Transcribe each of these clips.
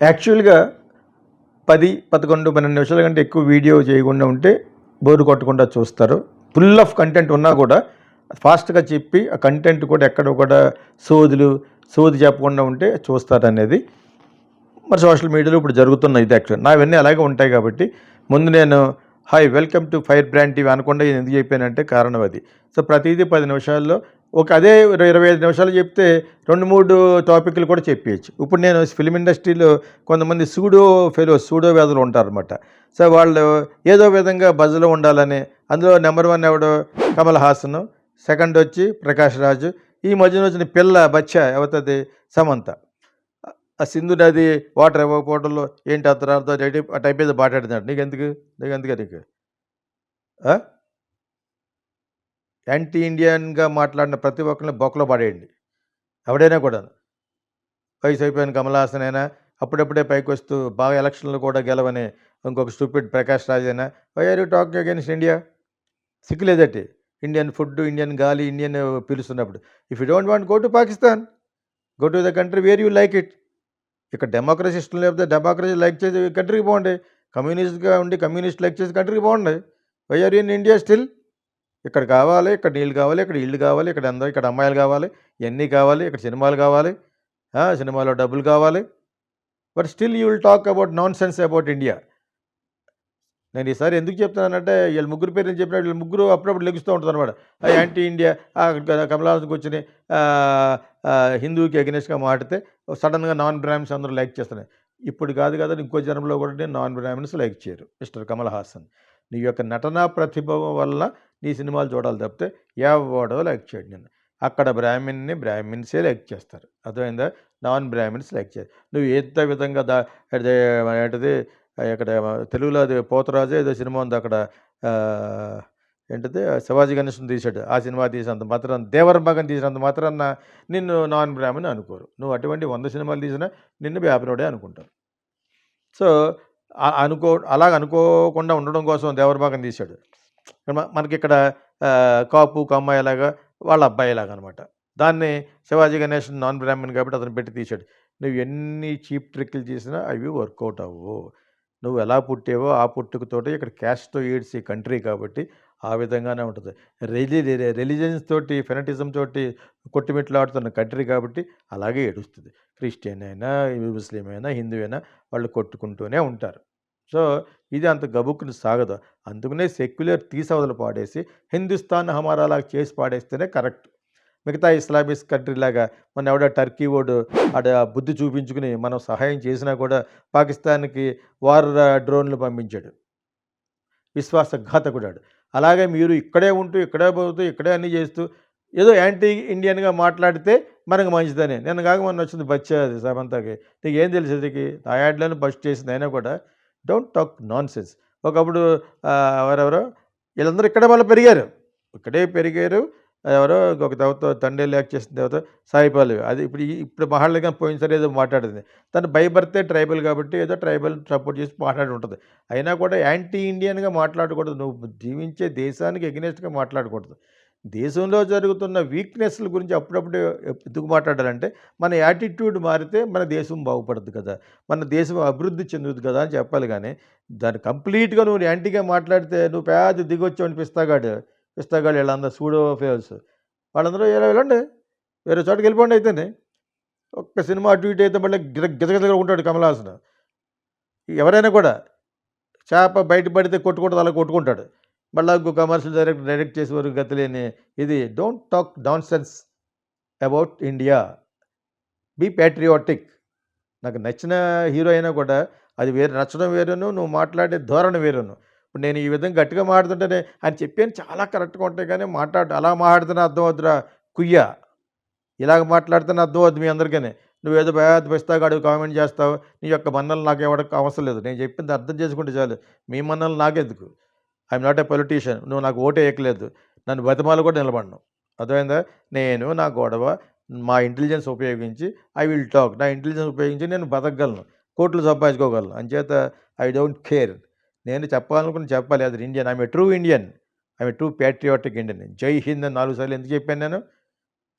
యాక్చువల్గా పది పదకొండు పన్నెండు నిమిషాల కంటే ఎక్కువ వీడియో చేయకుండా ఉంటే బోరు కొట్టకుండా చూస్తారు. ఫుల్ ఆఫ్ కంటెంట్ ఉన్నా కూడా ఫాస్ట్గా చెప్పి ఆ కంటెంట్ కూడా ఎక్కడ కూడా సోదులు సోది చెప్పకుండా ఉంటే చూస్తారు అనేది. మరి సోషల్ మీడియాలో ఇప్పుడు జరుగుతున్న ఇది యాక్చువల్ నావన్నీ అలాగే ఉంటాయి కాబట్టి ముందు నేను hi welcome to fire brand TV అనకుండా నేను ఎందుకు చెప్పానంటే కారణం అది. సో ప్రతిదీ పది నిమిషాల్లో ఒక అదే ఇరవై ఐదు నిమిషాలు చెప్తే రెండు మూడు టాపిక్లు కూడా చెప్పేయచ్చు. ఇప్పుడు నేను ఫిలిం ఇండస్ట్రీలో కొంతమంది సూడో ఫెలో సూడో వ్యాధులు ఉంటారనమాట సో వాళ్ళు ఏదో విధంగా బజ్లో ఉండాలని అందులో నెంబర్ వన్ ఎవడు? కమల్ హాసన్. సెకండ్ వచ్చి ప్రకాష్ రాజు. ఈ మధ్యన వచ్చిన పిల్ల బచ్చ ఎవతది సమంత. ఆ సింధు నది వాటర్ ఇవ్వకపోవడంలో ఏంటి ఆ తర్వాత? ఆ టైప్ ఏదో మాట్లాడుతున్నాడు. నీకు ఎందుకు నీకు? ఎందుకు నీకు యాంటీ ఇండియన్గా మాట్లాడిన ప్రతి ఒక్కరిని బొక్కలో పడేయండి. ఎవడైనా కూడా. వయసు అయిపోయిన కమలాసన్ అయినా అప్పుడప్పుడే పైకి వస్తూ బాగా ఎలక్షన్లు కూడా గెలవని ఇంకొక స్టూపిడ్ ప్రకాష్ రాజ్ అయినా why are you talking against India సిగ్గులేదట్టి Indian food Indian గాలి Indian పిలుస్తున్నప్పుడు if you don't want go to Pakistan go to the country where you like it ఇక్కడ డెమోక్రసీ ఇష్టం లేకపోతే డెమోక్రసీ లైక్ చేసి కంట్రీకి పోండి. కమ్యూనిస్ట్గా ఉండి కమ్యూనిస్ట్ లైక్ చేసి కంట్రీకి పోండి. Why are in India still ఇక్కడ కావాలి ఇక్కడ నీళ్ళు కావాలి ఇక్కడ ఇల్లు కావాలి ఇక్కడ అందరూ ఇక్కడ అమ్మాయిలు కావాలి ఇవన్నీ కావాలి ఇక్కడ సినిమాలు కావాలి సినిమాలో డబ్బులు కావాలి. But still you will talk about nonsense about India నేను ఈసారి ఎందుకు చెప్తున్నానంటే వీళ్ళ ముగ్గురు పేరు నేను చెప్పినట్టు వీళ్ళ ముగ్గురు అప్పుడప్పుడు లెగుస్తూ ఉంటుంది అనమాట యాంటీ ఇండియా కమలాసన్కి వచ్చిన హిందూకి అగెనిస్ట్గా మాటితే సడన్గా నాన్ బ్రాహ్మిన్స్ అందరూ లైక్ చేస్తున్నాయి. ఇప్పుడు కాదు కదా ఇంకో జన్మలో కూడా నాన్ బ్రాహ్మిన్స్ లైక్ చేయరు మిస్టర్ కమల్ హాసన్. నీ యొక్క నటనా ప్రతిభ వల్ల నీ సినిమాలు చూడాలి తప్పితే ఎవడో లైక్ చేయడు నేను అక్కడ బ్రాహ్మిన్ని బ్రాహ్మిన్సే లైక్ చేస్తారు. అర్థమైందా? నాన్ బ్రాహ్మిన్స్ లైక్ చేస్తారు నువ్వు ఎంత విధంగా దా ఏంటిది? ఇక్కడ తెలుగులో అది పోతరాజు ఏదో సినిమా ఉంది అక్కడ. ఏంటిది? శివాజీ గణేశన్ తీశాడు. ఆ సినిమా తీసినంత మాత్రం దేవర మగన్ తీసినంత మాత్రాన నిన్ను నాన్ బ్రాహ్మణ్ అనుకోరు. నువ్వు అటువంటి వంద సినిమాలు తీసినా నిన్ను బ్యాపనోడే అనుకుంటారు. సో అనుకో అలాగ అనుకోకుండా ఉండడం కోసం దేవర భాగం తీశాడు. మనకి ఇక్కడ కాపు కమ్మాయిలాగా వాళ్ళ అబ్బాయిలాగా అనమాట దాన్ని శివాజీ గణేష్ నాన్ బ్రాహ్మణ్ కాబట్టి అతను పెట్టి తీశాడు. నువ్వు ఎన్ని చీప్ ట్రిక్లు చేసినా అవి వర్కౌట్ అవ్వు. నువ్వు ఎలా పుట్టేవో ఆ పుట్టుకతోటి ఇక్కడ క్యాస్ట్తో ఏడ్స్ ఈ కంట్రీ కాబట్టి ఆ విధంగానే ఉంటుంది. రిలి రిలీజియన్స్ తోటి ఫెనటిజం తోటి కొట్టుమిట్లాడుతున్న కంట్రీ కాబట్టి అలాగే ఏడుస్తుంది. క్రిస్టియన్ అయినా ముస్లిం అయినా హిందూ అయినా వాళ్ళు కొట్టుకుంటూనే ఉంటారు. సో ఇది అంత గబుక్కుని సాగదు. అందుకనే సెక్యులర్ తీసవదలు పాడేసి హిందుస్థాన్ హమారాలాగా చేసి పాడేస్తేనే కరెక్ట్. మిగతా ఇస్లామిక్ కంట్రీ లాగా మన ఎవడ టర్కీ ఓడు ఆడ బుద్ధి చూపించుకుని మనం సహాయం చేసినా కూడా పాకిస్తాన్కి వార్ డ్రోన్లు పంపించాడు. విశ్వాసఘాతకుడాడు. అలాగే మీరు ఇక్కడే ఉంటూ ఇక్కడే పోతూ ఇక్కడే అన్నీ చేస్తూ ఏదో యాంటీ ఇండియన్గా మాట్లాడితే మనకు మంచిదని. నేను కాక మొన్న వచ్చింది బస్ అది సమంతకి. నీకు ఏం తెలిసేదికి నీకు ఆ యాడ్లను బస్ట్ చేసింది అయినా కూడా డోంట్ టాక్ నాన్ సెన్స్ ఒకప్పుడు ఎవరెవరో వీళ్ళందరూ ఇక్కడే వాళ్ళు పెరిగారు. ఇక్కడే పెరిగారు. ఎవరో ఒక తర్వాత తండ్రి లేక చేసిన తర్వాత సాయిపాలు అది ఇప్పుడు ఇప్పుడు మహాళ్ళగా పోయినసరి ఏదో మాట్లాడింది. తను భయపడితే ట్రైబల్ కాబట్టి ఏదో ట్రైబల్ సపోర్ట్ చేసి మాట్లాడి ఉంటుంది. అయినా కూడా యాంటీ ఇండియన్గా మాట్లాడకూడదు. నువ్వు జీవించే దేశానికి ఎగ్నెస్ట్గా మాట్లాడకూడదు. దేశంలో జరుగుతున్న వీక్నెస్ల గురించి అప్పుడప్పుడు ఎందుకు మాట్లాడాలంటే మన యాటిట్యూడ్ మారితే మన దేశం బాగుపడదు కదా. మన దేశం అభివృద్ధి చెందుతుంది కదా అని చెప్పాలి కానీ దాన్ని కంప్లీట్గా నువ్వు యాంటీగా మాట్లాడితే నువ్వు పేద దిగొచ్చావని పిస్తాగాడు పిస్తాగాడు వీళ్ళందరూ సూడో ఫేల్స్ వాళ్ళందరూ ఇలా వెళ్ళండి వేరే చోటకి వెళ్ళిపోండి అయితేనే. ఒక్క సినిమా అటు ఇటు అయితే మళ్ళీ గిజ గిజగిజగా ఉంటాడు కమలాసన ఎవరైనా కూడా చేప బయట పడితే కొట్టుకుంటుంది అలా కొట్టుకుంటాడు. మళ్ళీ ఇంకో కమర్షియల్ డైరెక్ట్ డైరెక్ట్ చేసే వరకు గతిలేని ఇది don't talk nonsense about India be patriotic నాకు నచ్చిన హీరో అయినా కూడా అది వేరే నచ్చడం వేరును నువ్వు మాట్లాడే ధోరణి వేరును. ఇప్పుడు నేను ఈ విధంగా గట్టిగా మాట్లాడుతుంటేనే ఆయన చెప్పాను చాలా కరెక్ట్గా ఉంటాయి కానీ మాట్లాడు అలా మాట్లాడుతున్నా అర్థం అవుతురా కుయ్య. ఇలాగ మాట్లాడుతున్నా అర్థం అవుతుంది మీ అందరికీ నువ్వేదో పేద పిస్తాగాడు కామెంట్ చేస్తావు నీ యొక్క మన్నలు నాకు ఇవ్వడానికి అవసరం లేదు. నేను చెప్పింది అర్థం చేసుకుంటే చాలు. మీ మన్నలు నాకెందుకు? ఐఎమ్ నాట్ ఏ పొలిటీషియన్ నువ్వు నాకు ఓటే వేయట్లేదు నన్ను బతిమాలు కూడా నిలబడను. అర్థమైందా? నేను నా గొడవ మా ఇంటెలిజెన్స్ ఉపయోగించి ఐ విల్ టాక్ నా ఇంటెలిజెన్స్ ఉపయోగించి నేను బతకగలను. కోట్లు సంపాదించుకోగలను. అంచేత ఐ డోంట్ కేర్ నేను చెప్పాలనుకుని చెప్పాలి. అది Indian I'm true Indian I'm true patriotic Indian Jai Hind అని నాలుగు సార్లు ఎందుకు చెప్పాను నేను?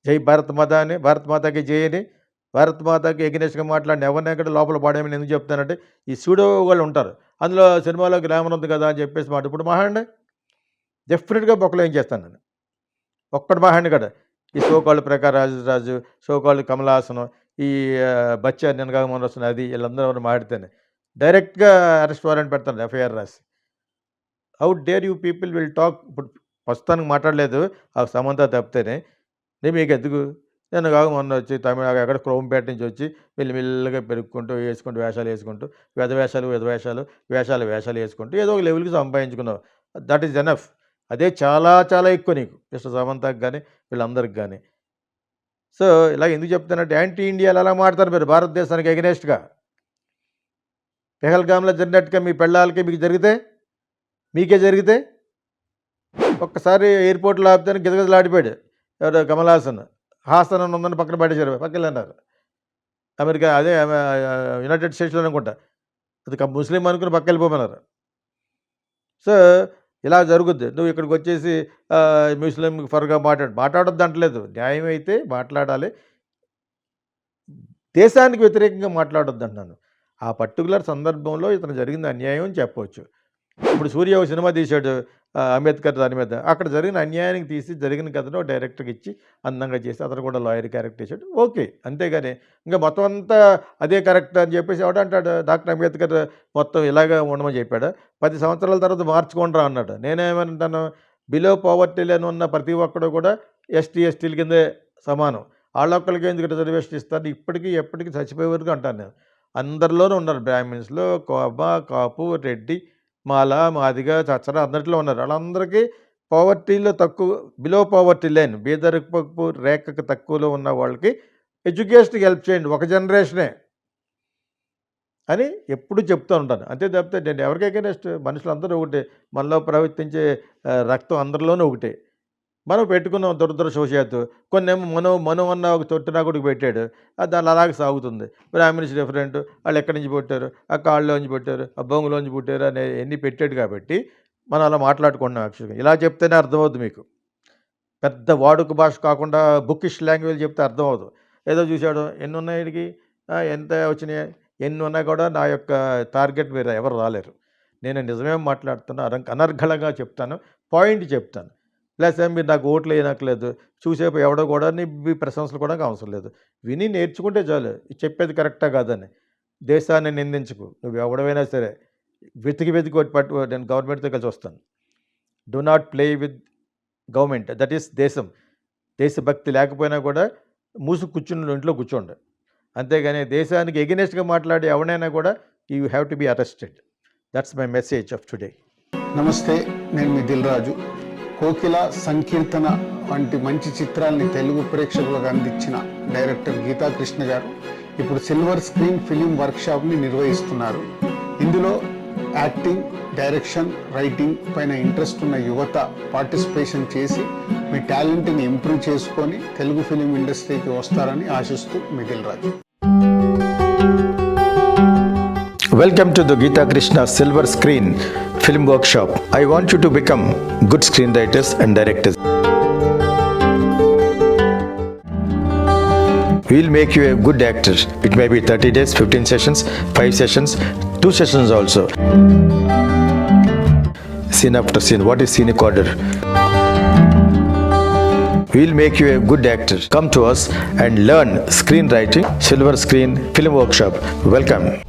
జై భారత్ మాత అని భారత్ మాతకి జై అని భారత్ మాతకి ఎగ్నెస్ట్గా మాట్లాడిన ఎవరిని ఎక్కడ లోపల పాడేమని ఎందుకు చెప్తానంటే ఈ సూడో వాళ్ళు ఉంటారు. అందులో సినిమాలో గ్లామర్ ఉంది కదా అని చెప్పేసి మాట. ఇప్పుడు మహాండి డెఫినెట్గా బొక్కలో ఏం చేస్తాను నేను? ఒక్కటి మహాండి కదా. ఈ సోకాళ్ళు ప్రకాష్ రాజు రాజు సోకాళ్ళు కమలాసనం ఈ బచ్చ బచ్చా నిన్నగా మొన్న వస్తున్న అది వీళ్ళందరూ ఎవరు మాడితేనే డైరెక్ట్గా అరెస్ట్ వారెంట్ పెడతాను ఎఫ్ఐఆర్ రాసి. How dare you people will talk ఇప్పుడు ప్రస్తుతానికి మాట్లాడలేదు ఆ సమంత తప్పితేనే. నేను మీకు ఎందుకు నేను కాక మొన్న వచ్చి తమిళ ఎక్కడ క్రోంపేట నుంచి వచ్చి మెల్లిమెల్లగా పెరుక్కుంటూ వేసుకుంటూ వేషాలు వేసుకుంటూ వెద వేషాలు వెద వేషాలు వేషాలు వేషాలు వేసుకుంటూ ఏదో ఒక లెవెల్కి సంపాదించుకున్నావు. That is enough. అదే చాలా చాలా ఎక్కువ నీకు మిస్టర్ సమంతకు కానీ వీళ్ళందరికి కానీ సో ఇలా ఎందుకు చెప్తానంటే యాంటీ ఇండియాలు ఎలా మాడతారు మీరు భారతదేశానికి ఎగనెస్ట్గా. పెహల్గామ్లో జరిగినట్టుగా మీ పెళ్ళాలకి మీకు జరిగితే మీకే జరిగితే ఒక్కసారి ఎయిర్పోర్ట్లో ఆపితే గిజగిజలాడిపోయాడు ఎవరు? కమల్ హాసన్ ఉందని పక్కన పడేశారు పక్కన అన్నారు అమెరికా అదే యునైటెడ్ స్టేట్స్లో అనుకుంటా. అది ముస్లిం అనుకుని పక్క వెళ్ళిపోమన్నారు. సో ఇలా జరుగుద్ది. నువ్వు ఇక్కడికి వచ్చేసి ముస్లిం ఫర్గా మాట్లాడు మాట్లాడొద్దు అంటలేదు. న్యాయం అయితే మాట్లాడాలి. దేశానికి వ్యతిరేకంగా మాట్లాడొద్దు అంటున్నాను. ఆ పర్టికులర్ సందర్భంలో ఇతను జరిగింది అన్యాయం అని చెప్పవచ్చు ఇప్పుడు సూర్య ఒక సినిమా తీశాడు. అంబేద్కర్ దాని మీద. అక్కడ జరిగిన అన్యాయానికి తీసి జరిగిన కథను డైరెక్టర్కి ఇచ్చి అందంగా చేసి అతను కూడా లాయర్ క్యారెక్టర్ చేశాడు. ఓకే అంతేగాని ఇంకా మొత్తం అంతా అదే కరెక్ట్ అని చెప్పేసి ఎవడ అంటాడు డాక్టర్ అంబేద్కర్ మొత్తం ఇలాగే ఉండమని చెప్పాడు. పది సంవత్సరాల తర్వాత మార్చుకోండిరా అన్నాడు. నేనేమంటాను బిలో పవర్టీ లేని ఉన్న ప్రతి ఒక్కడు కూడా ఎస్టీ ఎస్టీల కిందే సమానం. వాళ్ళొక్కరికి ఎందుకు రిజర్వేషన్ ఇస్తాను ఇప్పటికీ ఎప్పటికీ చచ్చిపోయే వరకు అంటాను నేను. అందరిలోనూ ఉన్నారు బ్రాహ్మిన్స్లో కోబ కాపు రెడ్డి మాల మాదిగా చచ్చర అందరిలో ఉన్నారు. వాళ్ళందరికీ పవర్టీలో తక్కువ బిలో పవర్టీ లేని బీదరికపు రేఖకు తక్కువలో ఉన్న వాళ్ళకి ఎడ్యుకేషన్కి హెల్ప్ చేయండి. ఒక జనరేషనే అని ఎప్పుడు చెప్తూ ఉంటాను. అంతే తప్పితే నేను ఎవరికైనా నెక్స్ట్ మనుషులు అందరూ ఒకటే. మనలో ప్రవర్తించే రక్తం అందరిలోనూ ఒకటే. మనం పెట్టుకున్నాం దురదృష్టవశాత్తు కొన్ని మనో మనం అన్న ఒక తొట్టినాకుడికి పెట్టాడు. దాని అలాగే సాగుతుంది. బ్రాహ్మిన్స్ డిఫరెంట్ వాళ్ళు ఎక్కడి నుంచి పుట్టారు? ఆ కాళ్ళలోంచి పుట్టారు? ఆ బొంగులోంచి పుట్టారు? అనే ఎన్ని పెట్టాడు కాబట్టి మనం అలా మాట్లాడుకుంటున్నాం యాక్చువల్గా ఇలా చెప్తేనే అర్థమవుతుంది మీకు. పెద్ద వాడుక భాష కాకుండా బుక్కిష్ లాంగ్వేజ్ చెప్తే అర్థమవుతుంది ఏదో చూశాడు ఎన్ని ఉన్నాయి ఎంత వచ్చినాయి? ఎన్ని ఉన్నా కూడా నా యొక్క టార్గెట్ మీరు ఎవరు రాలేరు. నేను నిజమే మాట్లాడుతున్నా అనర్ఘలంగా అనర్ఘళంగా చెప్తాను పాయింట్ చెప్తాను. ప్లస్ ఏం మీరు నాకు ఓట్లు వేయనట్లేదు చూసేపు ఎవడో కూడా నీ మీ ప్రశంసలు కూడా అవసరం లేదు. విని నేర్చుకుంటే చాలు. చెప్పేది కరెక్టా కాదని. దేశాన్ని నిందించుకు. నువ్వు ఎవడమైనా సరే వెతికి వెతికి పట్టు నేను గవర్నమెంట్తో కలిసి వస్తాను. Do not play with government that is దేశం. దేశభక్తి లేకపోయినా కూడా మూసు కూర్చుని ఇంట్లో కూర్చోండి. అంతేగాని దేశానికి ఎగెనెస్ట్గా మాట్లాడి ఎవడైనా కూడా you have to be arrested that's my message of today నమస్తే. నేను మీ దిల్ రాజు. కోకిల సంకీర్తన వంటి మంచి చిత్రాల్ని తెలుగు ప్రేక్షకులకు అందించిన డైరెక్టర్ గీతా కృష్ణ గారు ఇప్పుడు సిల్వర్ స్క్రీన్ ఫిలిం వర్క్షాప్ని నిర్వహిస్తున్నారు. ఇందులో యాక్టింగ్ డైరెక్షన్ రైటింగ్ పైన ఇంట్రెస్ట్ ఉన్న యువత పార్టిసిపేషన్ చేసి మీ టాలెంట్ని ఇంప్రూవ్ చేసుకొని తెలుగు ఫిలిం ఇండస్ట్రీకి వస్తారని ఆశిస్తూ మిగిల్ Raju. Welcome to the Geethakrishna silver screen Film Workshop. I want you to become good screenwriters and directors. We'll make you a good actor. It may be 30 days, 15 sessions, 5 sessions, 2 sessions also. Scene after scene. What is scenic order? We'll make you a good actor. Come to us and learn screenwriting, Silver Screen Film Workshop. Welcome.